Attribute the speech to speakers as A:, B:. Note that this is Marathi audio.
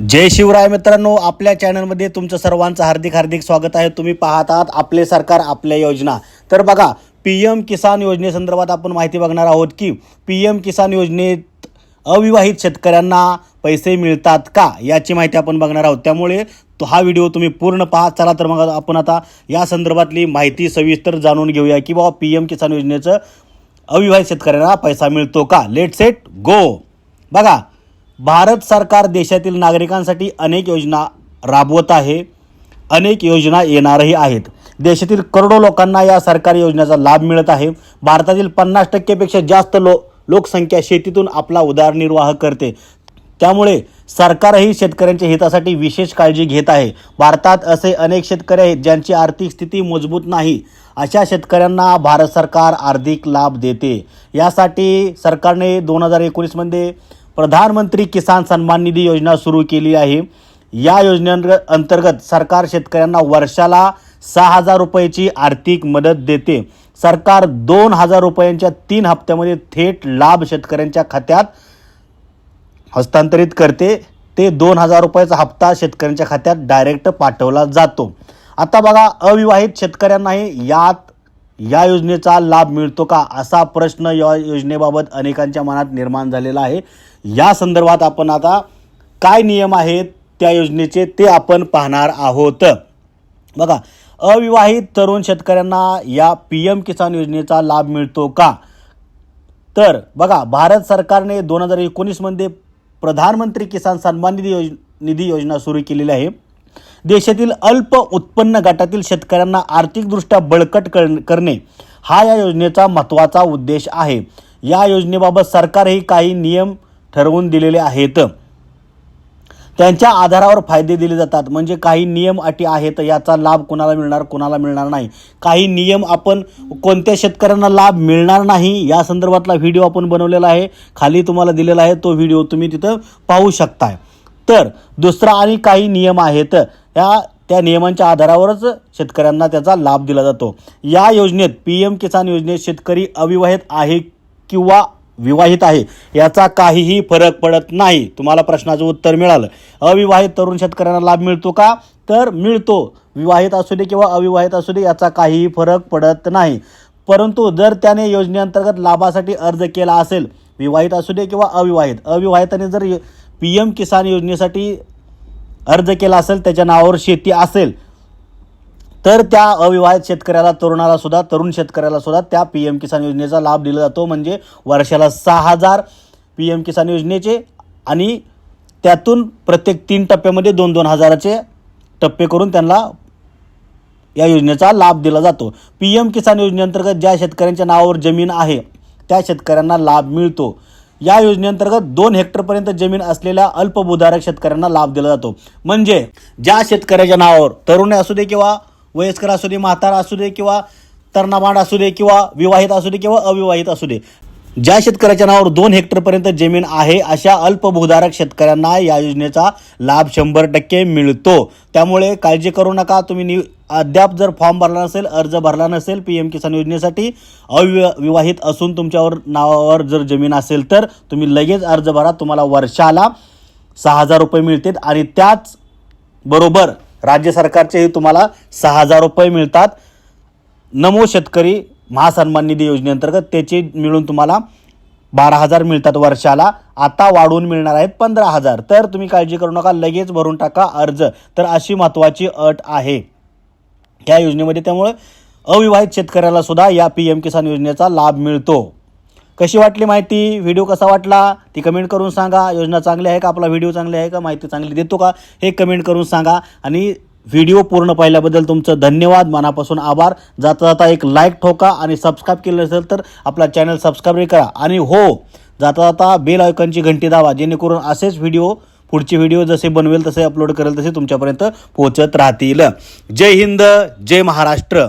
A: जय शिवराय मित्रांनो आपल्या चॅनलमध्ये तुमचं सर्वांचं हार्दिक हार्दिक स्वागत आहे. तुम्ही पाहत आहात आपले सरकार आपल्या योजना. तर बघा पी एम किसान योजनेसंदर्भात आपण माहिती बघणार आहोत की पी एम किसान योजनेत अविवाहित शेतकऱ्यांना पैसे मिळतात का याची माहिती आपण बघणार आहोत. त्यामुळे तो हा व्हिडिओ तुम्ही पूर्ण पहा. चला तर मग आपण आता या संदर्भातली माहिती सविस्तर जाणून घेऊया की बाबा पी एम किसान योजनेचं अविवाहित शेतकऱ्यांना पैसा मिळतो का? लेट सेट गो बघा भारत सरकार देशातील नागरिकांसाठी अनेक योजना राबवत आहे. अनेक योजना येणारही आहेत. देशातील करोडो लोकांना या सरकारी योजनेचा लाभ मिळत आहे. भारतातील पन्नास टक्केपेक्षा जास्त लो लोकसंख्या शेतीतून आपला उदरनिर्वाह करते. त्यामुळे सरकारही शेतकऱ्यांच्या हितासाठी विशेष काळजी घेत आहे. भारतात असे अनेक शेतकरी आहेत ज्यांची आर्थिक स्थिती मजबूत नाही. अशा शेतकऱ्यांना भारत सरकार आर्थिक लाभ देते. यासाठी सरकारने दोन हजार एकोणीसमध्ये प्रधानमंत्री किसान सन्मान निधी योजना सुरू केली आहे. या योजने अंतर्गत सरकार शेतकऱ्यांना वर्षाला सहा हजार रुपयाची आर्थिक मदत देते. सरकार दोन हजार रुपयांच्या तीन हप्त्यामध्ये थेट लाभ शेतकऱ्यांच्या खात्यात हस्तांतरित करते. ते दोन हजार रुपयाचा हप्ता शेतकऱ्यांच्या खात्यात डायरेक्ट पाठवला जातो. आता बघा अविवाहित शेतकऱ्यांनाही यात या योजनेचा लाभ मिळतो का असा प्रश्न या योजनेबाबत अनेकांच्या मनात निर्माण झालेला आहे. या संदर्भात आपण आता काय नियम आहेत त्या योजनेचे ते आपण पाहणार आहोत. बघा अविवाहित तरुण शेतकऱ्यांना या पी एम किसान योजनेचा लाभ मिळतो का? तर बघा भारत सरकारने दोन हजार एकोणीसमध्ये प्रधानमंत्री किसान सन्मान निधी योज निधी योजना सुरू केलेली आहे. देशातील अल्प उत्पन्न गटातील शेतकऱ्यांना आर्थिकदृष्ट्या बळकट कर- करणे हा या योजनेचा महत्त्वाचा उद्देश आहे. या योजनेबाबत सरकारही काही नियम ठरवून दिलेले आहेत. त्यांच्या आधारावर फायदे दिले जातात. म्हणजे काही नियम अटी आहेत याचा लाभ कोणाला मिळणार कोणाला मिळणार नाही. काही नियम आपण कोणत्या शेतकऱ्यांना लाभ मिळणार नाही या संदर्भातला व्हिडिओ आपण बनवलेला आहे. खाली तुम्हाला दिलेला आहे तो व्हिडिओ तुम्ही तिथं पाहू शकताय. तर दुसरा आणि काही नियम आहेत. या त्या नियमांच्या आधारावरच शेतकऱ्यांना त्याचा लाभ दिला जातो. या योजनेत पी एम किसान योजनेत शेतकरी अविवाहित आहे किंवा विवाहित आहे याचा काहीही फरक पडत नाही. तुम्हाला प्रश्नाचं उत्तर मिळालं. अविवाहित तरुण शेतकऱ्यांना लाभ मिळतो का? तर मिळतो. विवाहित असू दे किंवा अविवाहित असू दे याचा काहीही फरक पडत नाही. परंतु जर त्याने योजनेअंतर्गत लाभासाठी अर्ज केला असेल विवाहित असू दे किंवा अविवाहित अविवाहिताने जर पी एम किसान योजनेसाठी अर्ज केला असेल त्याच्या नावावर शेती असेल तर त्या अविवाहित शेतकऱ्याला तरुणाला सुद्धा तरुण शेतकऱ्याला सुद्धा त्या पी एम किसान योजनेचा लाभ दिला जातो. म्हणजे वर्षाला सहा हजार पी एम किसान योजनेचे आणि त्यातून प्रत्येक तीन टप्प्यामध्ये दोन दोन हजाराचे टप्पे करून त्यांना या योजनेचा लाभ दिला जातो. पी एम किसान योजनेअंतर्गत ज्या शेतकऱ्यांच्या नावावर जमीन आहे त्या शेतकऱ्यांना लाभ मिळतो. या योजनेअंतर्गत दोन हेक्टरपर्यंत जमीन असलेल्या अल्पभूधारक शेतकऱ्यांना लाभ दिला जातो. म्हणजे ज्या शेतकऱ्याच्या नावावर तरुण असू दे किंवा वयस्कर असू दे म्हातारा असू दे किंवा तरणाबाण असू दे किंवा विवाहित असू दे किंवा अविवाहित असू दे ज्या शेतकऱ्याच्या नावावर दोन हेक्टरपर्यंत जमीन आहे अशा अल्पभूधारक शेतकऱ्यांना या योजनेचा लाभ शंभर टक्के मिळतो. त्यामुळे काळजी करू नका. तुम्ही नि अद्याप जर फॉर्म भरला नसेल अर्ज भरला नसेल पी एम किसान योजनेसाठी अविवा विवाहित असून तुमच्यावर नावावर जर जमीन असेल तर तुम्ही लगेच अर्ज भरा. तुम्हाला वर्षाला सहा हजार रुपये मिळतील आणि त्याच बरोबर राज्य सरकारचेही तुम्हाला सहा हजार रुपये मिळतात. नमो शेतकरी महासन्मान निधी योजनेअंतर्गत त्याचे मिळून तुम्हाला बारा हजार मिळतात वर्षाला. आता वाढवून मिळणार आहेत पंधरा हजार तर तुम्ही काळजी करू नका लगेच भरून टाका अर्ज. तर अशी महत्त्वाची अट आहे. या योजनेमध्ये त्यामुळे अविवाहित शेतकऱ्याला सुद्धा या पी एम किसान योजनेचा लाभ मिळतो. कशी वाटली माहिती? व्हिडिओ कसा वाटला? ती कमेंट करून सांगा. योजना चांगली आहे का? आपला व्हिडिओ चांगली आहे का? माहिती चांगली देतो का? हे कमेंट करून सांगा. आणि व्हिडिओ पूर्ण पाहिल्याबद्दल तुमचं धन्यवाद. मनापासून आभार. जाता जाता एक लाईक ठोका आणि सबस्क्राईब केलं असेल तर आपला चॅनल सबस्क्राईब करा. आणि हो जाता जाता बेल आयकॉनची घंटी दाबा जेणेकरून असेच व्हिडिओ पुढचे व्हिडिओ जसे बनवेल तसे अपलोड करेल तसे तुमच्यापर्यंत पोहोचत राहतील. जय हिंद जय महाराष्ट्र.